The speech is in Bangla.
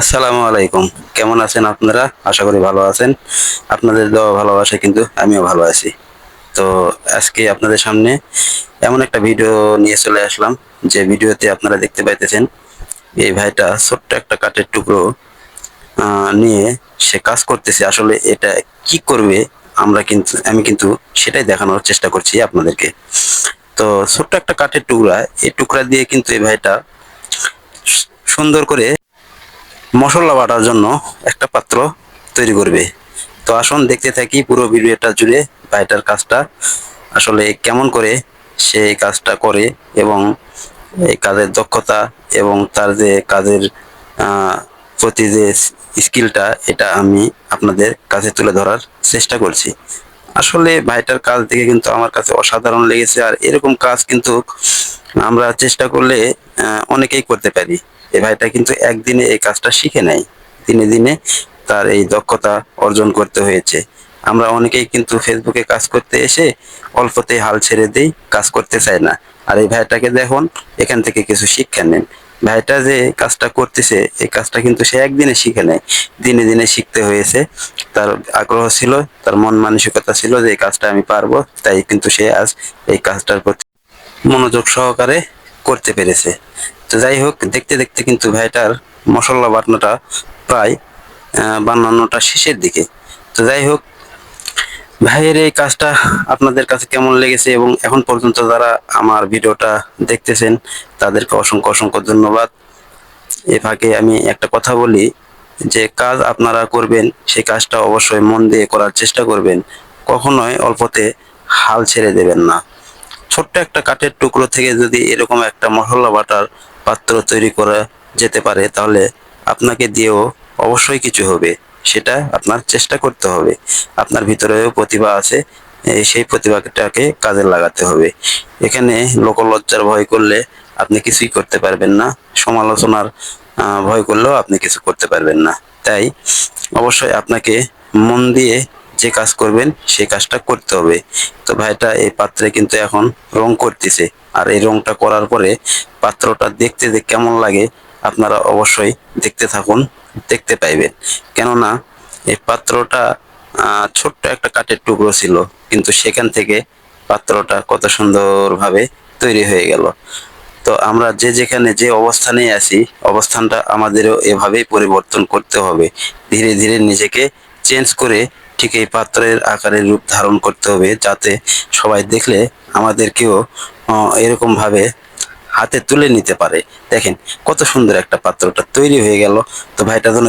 আসসালামু আলাইকুম। কেমন আছেন আপনারা? আশা করি ভালো আছেন। আপনাদের দেওয়া ভালোবাসা কিন্তু আমিও ভালো আছি। তো আজকে আপনাদের সামনে এমন একটা ভিডিও নিয়ে চলে আসলাম, যে ভিডিওতে আপনারা দেখতে পাইতেছেন এই ভাইটা ছোট্ট একটা কাঠের টুকরো নিয়ে সে কাজ করতেছে। আসলে এটা কি করবে, আমরা কিন্তু, আমি কিন্তু সেটাই দেখানোর চেষ্টা করছি আপনাদেরকে। তো ছোট্ট একটা কাঠের টুকরা, এই টুকরা দিয়ে কিন্তু এই ভাইটা সুন্দর করে মশলা বাটার জন্য একটা পাত্র তৈরি করবে। তো আসুন দেখতে থাকি পুরো ভিডিওটা জুড়ে ভাইটার কাজটা, আসলে কেমন করে সে কাজটা করে এবং এই কাজের দক্ষতা এবং তার যে কাজের প্রতি যে স্কিলটা, এটা আমি আপনাদের কাছে তুলে ধরার চেষ্টা করছি। আসলে ভাইটার কাজ দেখে কিন্তু আমার কাছে অসাধারণ লেগেছে আর এরকম কাজ কিন্তু আমরা চেষ্টা করলে অনেকেই করতে পারি। এই ভাইটা কিন্তু একদিনে এই কাজটা শিখে নেয়। দিনে দিনে তার এই দক্ষতা অর্জন করতে হয়েছে। আমরা অনেকেই কিন্তু ফেসবুকে কাজ করতে এসে অল্পতেই হাল ছেড়ে দেই, কাজ করতে চাই না। আর এই ভাইটাকে দেখুন, এখান থেকে কিছু শিক্ষা নেন। ভাইটা যে কাজটা করতেছে, এই কাজটা কিন্তু সে একদিনে শিখে নেয়। দিনে দিনে শিখতে হয়েছে। তার আগ্রহ ছিল, তার মন মানসিকতা ছিল যে এই কাজটা আমি পারব, তাই কিন্তু সে আজ এই কাজটার প্রতি মনোযোগ সহকারে করতে পেরেছে। তো যাই হোক, দেখতে দেখতে কিন্তু ভাইটার মশলা বাটনাটা প্রায় বানানোটা শেষের দিকে। তো যাই হোক, ভাইয়ের এই কাজটা আপনাদের কাছে কেমন লেগেছে এবং এখন পর্যন্ত যারা আমার ভিডিওটা দেখতেছেন, তাদেরকে অসংখ্য অসংখ্য ধন্যবাদ। এ ফাঁকে আমি একটা কথা বলি, যে কাজ আপনারা করবেন সেই কাজটা অবশ্যই মন দিয়ে করার চেষ্টা করবেন। কখনোই অল্পতে হাল ছেড়ে দেবেন না। ছোট্ট একটা কাঠের টুকরো থেকে যদি এরকম একটা মশলা বাটার পাত্র তৈরি করা যেতে পারে, তাহলে আপনাকে দিয়েও অবশ্যই কিছু হবে। সেটা আপনার চেষ্টা করতে হবে। আপনার ভিতরেও প্রতিভা আছে সেই প্রতিভাটাকে কাজে লাগাতে হবে। এখানে লোকলজ্জার ভয় করলে আপনি কিছুই করতে পারবেন না। সমালোচনার ভয় করলেও আপনি কিছু করতে পারবেন না। তাই অবশ্যই আপনাকে মন দিয়ে যে কাজ করবেন সেই কাজটা করতে হবে। তো ভাইটা এই পাত্রে কিন্তু এখন রং করতেছে। আর এই রংটা করার পরে পাত্রটা দেখতে যে কেমন লাগে, আপনারা অবশ্যই দেখতে থাকুন, দেখতে পাইবেন। কেননা, এই পাত্রটা ছোট্ট একটা কাঠের টুকরো ছিল, কিন্তু সেখান থেকে পাত্রটা কত সুন্দরভাবে তৈরি হয়ে গেল। তো আমরা যে যেখানে যে অবস্থানে আছি, অবস্থানটা আমাদেরও এভাবেই পরিবর্তন করতে হবে। ধীরে ধীরে নিজেকে চেঞ্জ করে ঠিক এই পাত্রের আকারের রূপ ধারণ করতে হবে যাতে সবাই দেখলে আমাদেরকেও এরকমভাবে হাতে তুলে নিতে পারে। দেখেন, কত সুন্দর একটা পাত্রটা তৈরি হয়ে গেল। তো ভাইটা জন্য